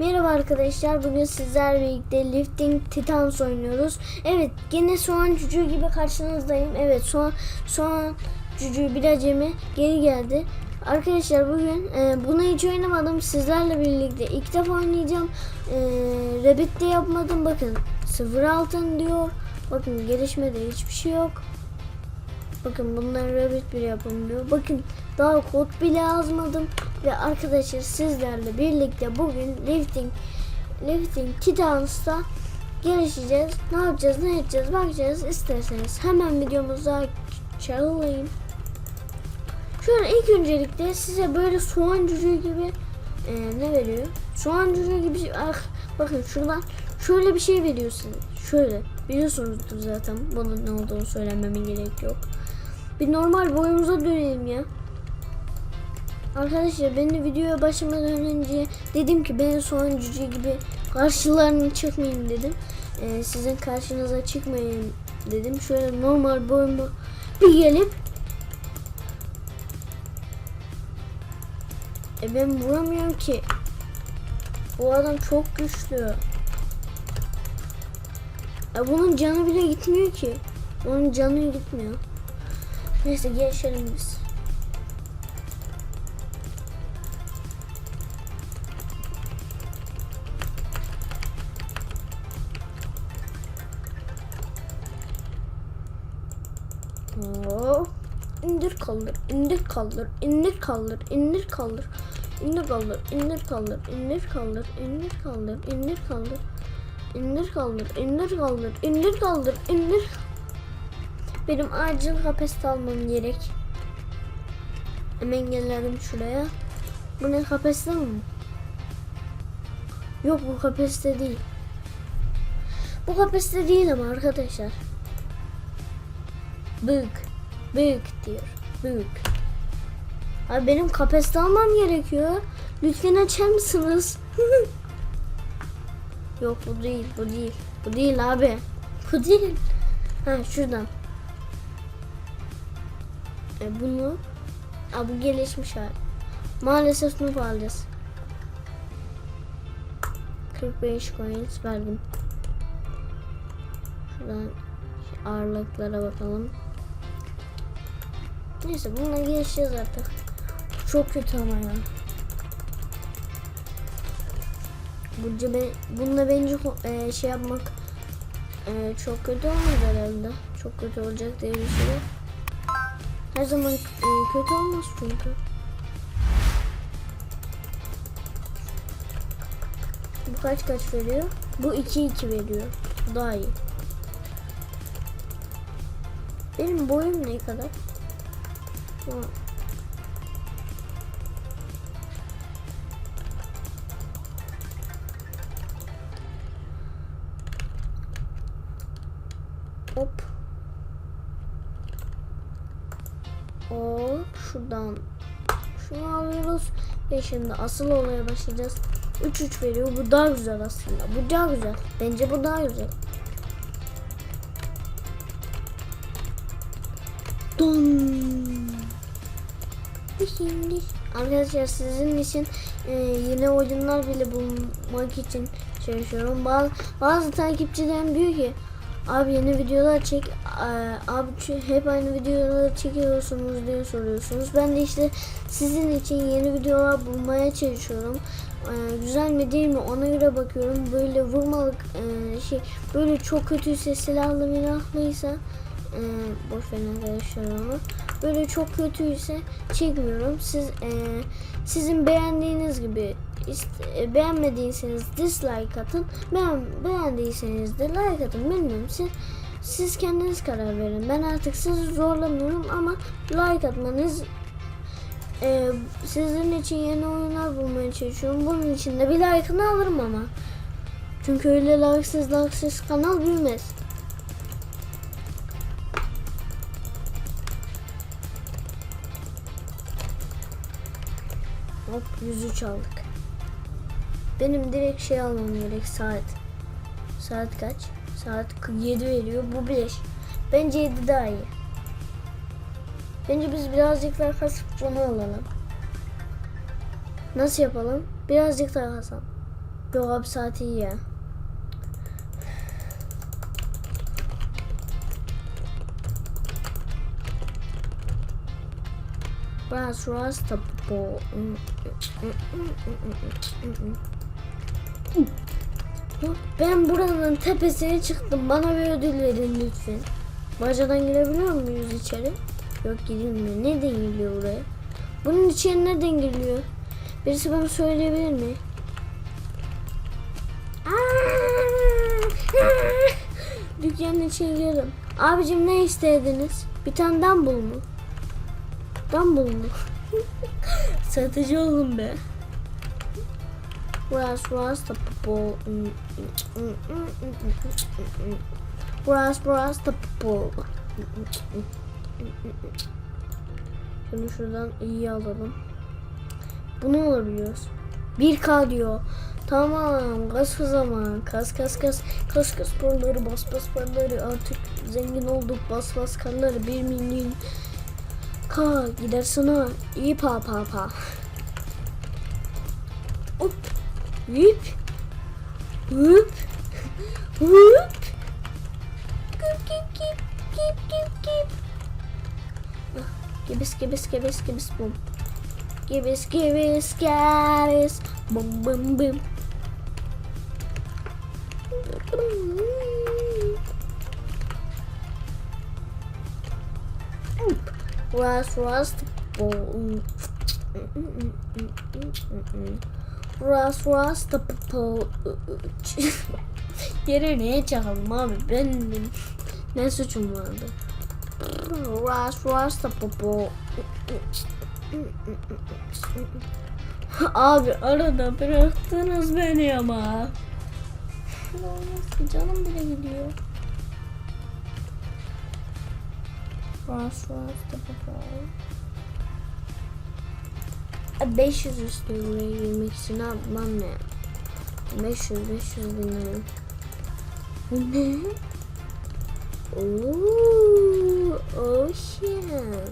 Merhaba arkadaşlar. Bugün sizlerle birlikte Lifting Titans oynuyoruz. Evet, gene soğan cücüğü gibi karşınızdayım. Evet, soğan soğan cücüğü bir acemi geri geldi. Arkadaşlar bugün e, bunu hiç oynamadım. Sizlerle birlikte ilk defa oynayacağım. E, Rabbit de yapmadım. Bakın sıfır altın diyor. Bakın gelişmede hiçbir şey yok. Bakın bunlar Rabbit bir yapılmıyor. Bakın daha kod bile yazmadım. Ve arkadaşlar sizlerle birlikte bugün lifting lifting Titans'ta gelişeceğiz. Ne yapacağız ne edeceğiz bakacağız isterseniz. Hemen videomuza çalayım. Şöyle ilk öncelikle size böyle soğan cücüğü gibi e, ne veriyor? Soğan cücüğü gibi ah, bakın şuradan şöyle bir şey veriyor size. Şöyle biliyorsunuzdur zaten bunun ne olduğunu söylememe gerek yok. Bir normal boyumuza dönelim ya. Arkadaşlar ben de videoya başlamadan önce dedim ki ben soğan cüce gibi karşılarına çıkmayayım dedim. Ee, sizin karşınıza çıkmayayım dedim. Şöyle normal boyuma bir gelip e ben vuramıyorum ki. Bu adam çok güçlü. E bunun canı bile gitmiyor ki. Onun canı gitmiyor. Neyse geçelim biz. İndir kaldır, indir kaldır, indir kaldır, indir kaldır. İndir kaldır, indir kaldır, indir kaldır, indir kaldır, indir kaldır. İndir kaldır, indir kaldır, indir kaldır, indir. Benim acil kapasite almam gerek. Hemen gelelim şuraya. Bu ne kapasite mi? Yok bu kapasite değil. Bu kapasite değil ama arkadaşlar. Büyük. Büyük diyor. Büyük. Abi benim kapasite almam gerekiyor. Lütfen açar mısınız? Yok bu değil, bu değil. Bu değil abi. Bu değil. Ha şuradan. E bunu Aa, bu gelişmiş hali. Maalesef noob alacağız. 45 coins verdim. Şuradan ağırlıklara bakalım. Neyse bununla geçeceğiz artık. Çok kötü ama ya. Bunca ben, bununla bence e, şey yapmak e, çok kötü olmaz herhalde. Çok kötü olacak diye bir. Her zaman e, kötü olmaz çünkü. Bu kaç kaç veriyor? Bu 2-2 veriyor. Daha iyi. Benim boyum ne kadar? Ha. Hop. Hop şuradan şunu alıyoruz ve şimdi asıl olaya başlayacağız. 3-3 veriyor. Bu daha güzel aslında. Bu daha güzel. Bence bu daha güzel. Şimdi arkadaşlar sizin için e, yeni oyunlar bile bulmak için çalışıyorum. Bazı, bazı takipçilerim diyor ki abi yeni videolar çek e, abi hep aynı videoları çekiyorsunuz diye soruyorsunuz. Ben de işte sizin için yeni videolar bulmaya çalışıyorum. E, güzel mi değil mi ona göre bakıyorum. Böyle vurmalık e, şey böyle çok kötüyse silahlı milahlıysa e, boş verin arkadaşlar onu. Böyle çok kötüyse çekmiyorum. Siz e, sizin beğendiğiniz gibi ist- e, beğenmediyseniz dislike atın. Beğen, beğendiyseniz de like atın. Bilmiyorum siz siz kendiniz karar verin. Ben artık sizi zorlamıyorum ama like atmanız e, sizin için yeni oyunlar bulmaya çalışıyorum. Bunun için de bir like'ını alırım ama. Çünkü öyle like'sız like'sız kanal büyümez. Hop 103 aldık. Benim direkt şey almam gerek saat. Saat kaç? Saat 7 veriyor. Bu 5. Bence 7 daha iyi. Bence biz birazcık daha kasıp bunu alalım. Nasıl yapalım? Birazcık daha kasalım. Yok abi saat iyi ya. Ras ras tapo. Ben buranın tepesine çıktım. Bana bir ödül verin lütfen. Bacadan girebiliyor muyuz içeri? Yok girilmiyor. Neden giriliyor buraya? Bunun içeri nereden giriliyor? Birisi bana söyleyebilir mi? Dükkanın içine girdim. Abicim ne istediniz? Bir tane dumbbell mu? Dumbbell mu? Satıcı oğlum be. Ras ras da popo. Ras ras da popo. Şunu şuradan iyi alalım. Bunu alabiliyoruz. 1K diyor. Tamam. Kas o zaman. Kas kas kas. Kas kas paraları bas bas paraları. Artık zengin olduk. Bas bas karları. 1 milyon. K gider sana. İyi pa pa pa. Hop. Hüp. Hüp. Hüp. Kip kip kip kip kip kip. Gibis gibis gibis gibis bum. Gibis gibis gibis bum bum bum. Ras bum. Ras ras da po. Yere niye çakalım abi? Benim ne suçum vardı? Ras da popo. Abi arada bıraktınız beni ama. Canım bile gidiyor. Ras ras da popo. 500 istiyor buraya girmek için abi ben ne? 500 500 dinlerim. Bu ne? Ooh, ocean.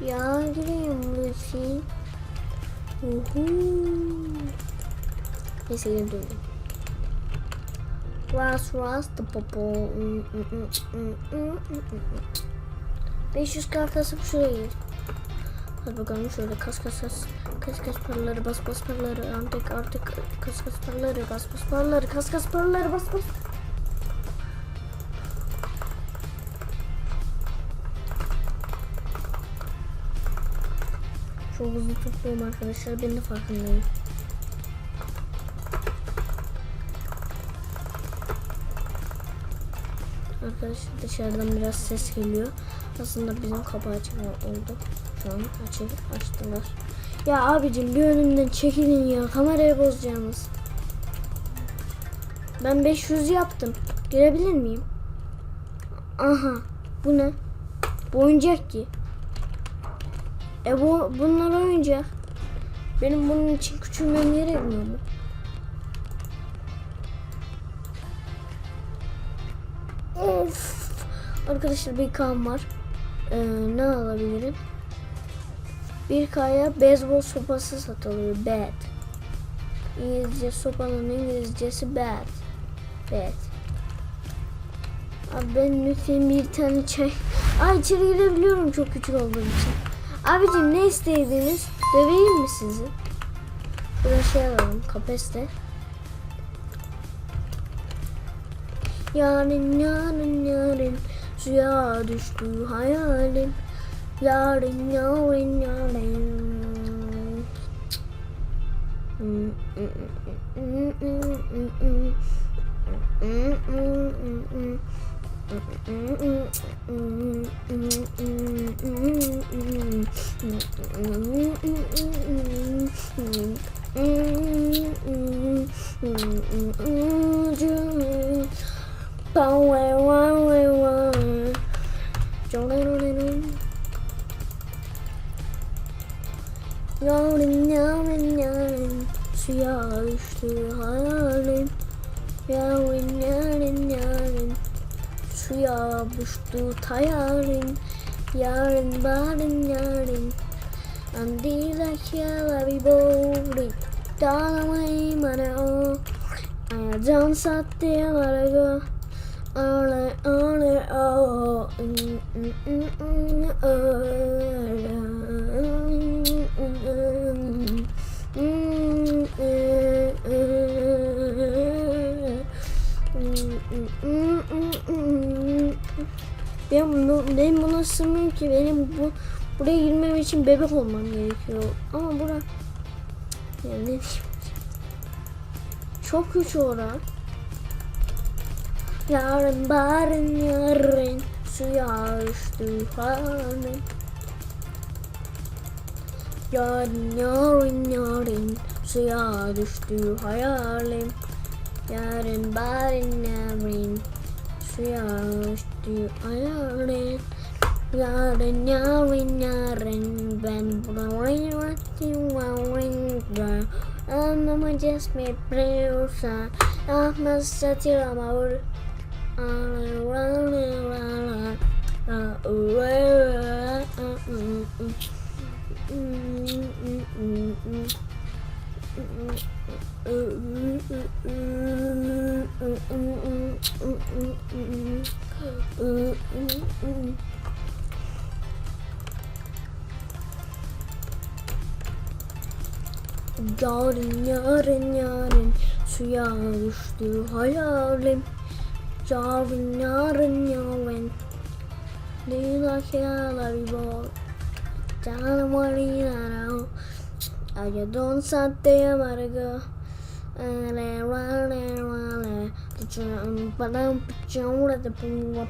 Ya gireyim Lucy. Uhu. Neyse geri döndüm. Ras ras da popo. 500 kartasım şuraya gir. Hadi şöyle kas kas kas. Kas kas paraları bas bas paraları artık artık kas kas paraları bas bas paraları kas kas paraları bas bas. Çok hızlı topluyorum arkadaşlar ben de farkındayım. Arkadaşlar dışarıdan biraz ses geliyor. Aslında bizim kapı açık oldu. Şu an açık açtılar. Ya abicim bir önümden çekilin ya. Kamerayı bozacaksınız. Ben 500 yaptım. Girebilir miyim? Aha. Bu ne? Bu oyuncak ki. E bu bunlar oyuncak. Benim bunun için küçülmem gerekmiyor mu? Of. Arkadaşlar bir kan var. Ee, ne alabilirim? Bir kaya beyzbol sopası satılıyor. Bat. İngilizce sopanın İngilizcesi bat. Bat. Abi ben lütfen bir tane çay. Ay içeri girebiliyorum çok küçük olduğum için. Abicim ne istediniz? Döveyim mi sizi? Şurada şey alalım kapeste. Yarın yarın yarın suya düştü hayalim. Yarın yarın yarın. Yarın yarın yarın suya düştü hayalim. Yarın yarın yarın suya düştü tayarın. Yarın barın yarın Andila kiala vi bori Dalamai mana o Aya can satte Ben bunu, benim buna sığmıyorum ki benim bu buraya girmem için bebek olmam gerekiyor. Ama bura yani? Çok güç ora. Yarın barın yarın suya um düştü halim. Yarın yarın yarın suya um düştü hayalim. Yarın barın yarın suya um düştü hayalim. Yarın yarın yarın ben buradayım Ama just me presa Ama satir ama Yarın yarın yarın suya düştü hayalim ചാവിഞ്ഞാറിഞ്ഞോവൻ ദൈവാഹിയാലറിവോ ചാണമറിയാനോ അയ്യതോൻ സത്യമറുക പടം ചൂടത്തെ പൂവ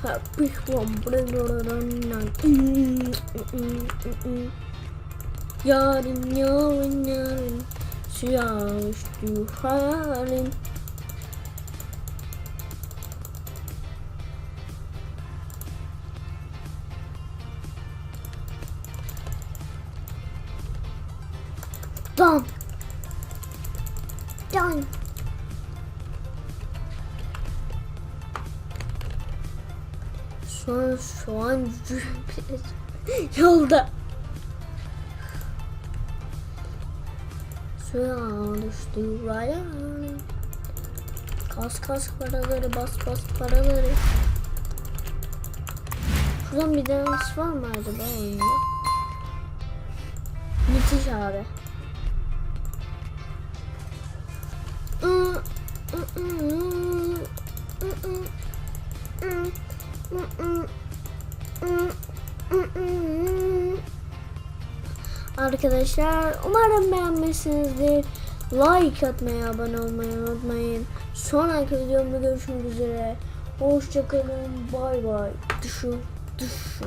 Happy hombre Yarin yarin yarin Suya düştü Done. Done. Sonra şu an yolda. Suya düştü raya. Kas kas paraları bas bas paraları. Şuradan bir dans var mı acaba oyunda? Müthiş abi. Arkadaşlar umarım beğenmişsinizdir. Like atmayı, abone olmayı unutmayın. Sonraki videomda görüşmek üzere. Hoşçakalın. Bay bay. Düşün, düşün.